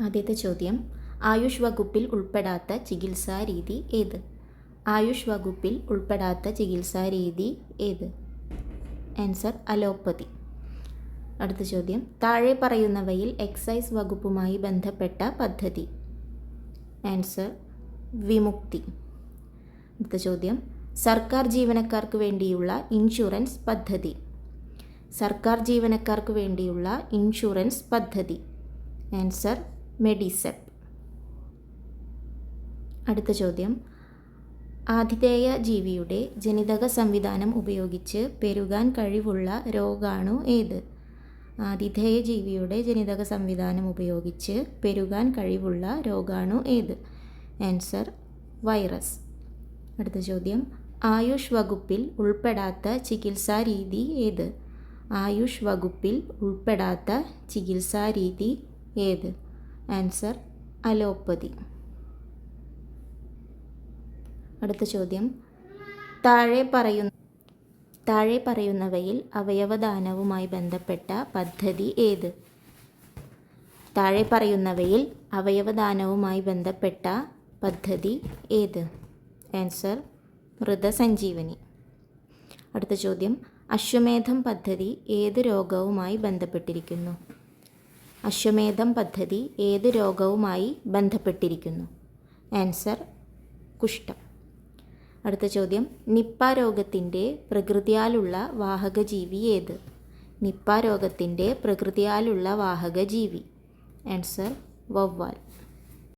ആദ്യത്തെ ചോദ്യം ആയുഷ് വകുപ്പിൽ ഉൾപ്പെടാത്ത ചികിത്സാ രീതി ഏത്? ആയുഷ് വകുപ്പിൽ ഉൾപ്പെടാത്ത ചികിത്സാ രീതി ഏത്? Answer allopathy. അടുത്ത ചോദ്യം താഴെ പറയുന്നവയിൽ എക്സൈസ് വകുപ്പുമായി ബന്ധപ്പെട്ട പദ്ധതി. ആൻസർ വിമുക്തി. അടുത്ത ചോദ്യം സർക്കാർ ജീവനക്കാർക്ക് വേണ്ടിയുള്ള ഇൻഷുറൻസ് പദ്ധതി. സർക്കാർ ജീവനക്കാർക്ക് വേണ്ടിയുള്ള ഇൻഷുറൻസ് പദ്ധതി. ആൻസർ മെഡിസെപ്പ് അടുത്ത ചോദ്യം. ആതിഥേയ ജീവിയുടെ ജനിതക സംവിധാനം ഉപയോഗിച്ച് പെരുകാൻ കഴിവുള്ള രോഗാണു ഏത്? ആതിഥേയ ജീവിയുടെ ജനിതക സംവിധാനം ഉപയോഗിച്ച് പെരുകാൻ കഴിവുള്ള രോഗാണു ഏത്? Answer virus. അടുത്ത ചോദ്യം. ആയുഷ് വകുപ്പിൽ ഉൾപ്പെടാത്ത ചികിത്സാ രീതി ഏത്? ആയുഷ് വകുപ്പിൽ ഉൾപ്പെടാത്ത ചികിത്സാ രീതി ഏത്? Answer allopathy. അടുത്ത ചോദ്യം. താഴെ പറയുന്ന താഴെ പറയുന്നവയിൽ അവയവദാനവുമായി ബന്ധപ്പെട്ട പദ്ധതി ഏത്? താഴെ പറയുന്നവയിൽ അവയവദാനവുമായി ബന്ധപ്പെട്ട പദ്ധതി ഏത്? ആൻസർ മൃതസഞ്ജീവനി. അടുത്ത ചോദ്യം. അശ്വമേധം പദ്ധതി ഏത് രോഗവുമായി ബന്ധപ്പെട്ടിരിക്കുന്നു? അശ്വമേധം പദ്ധതി ഏത് രോഗവുമായി ബന്ധപ്പെട്ടിരിക്കുന്നു? ആൻസർ കുഷ്ഠം. അടുത്ത ചോദ്യം നിപ്പ രോഗത്തിന്റെ പ്രകൃതിയാലുള്ള വാഹകജീവി ഏത്? നിപ്പ രോഗത്തിന്റെ പ്രകൃതിയാലുള്ള വാഹകജീവി. ആൻസർ വവ്വാൽ.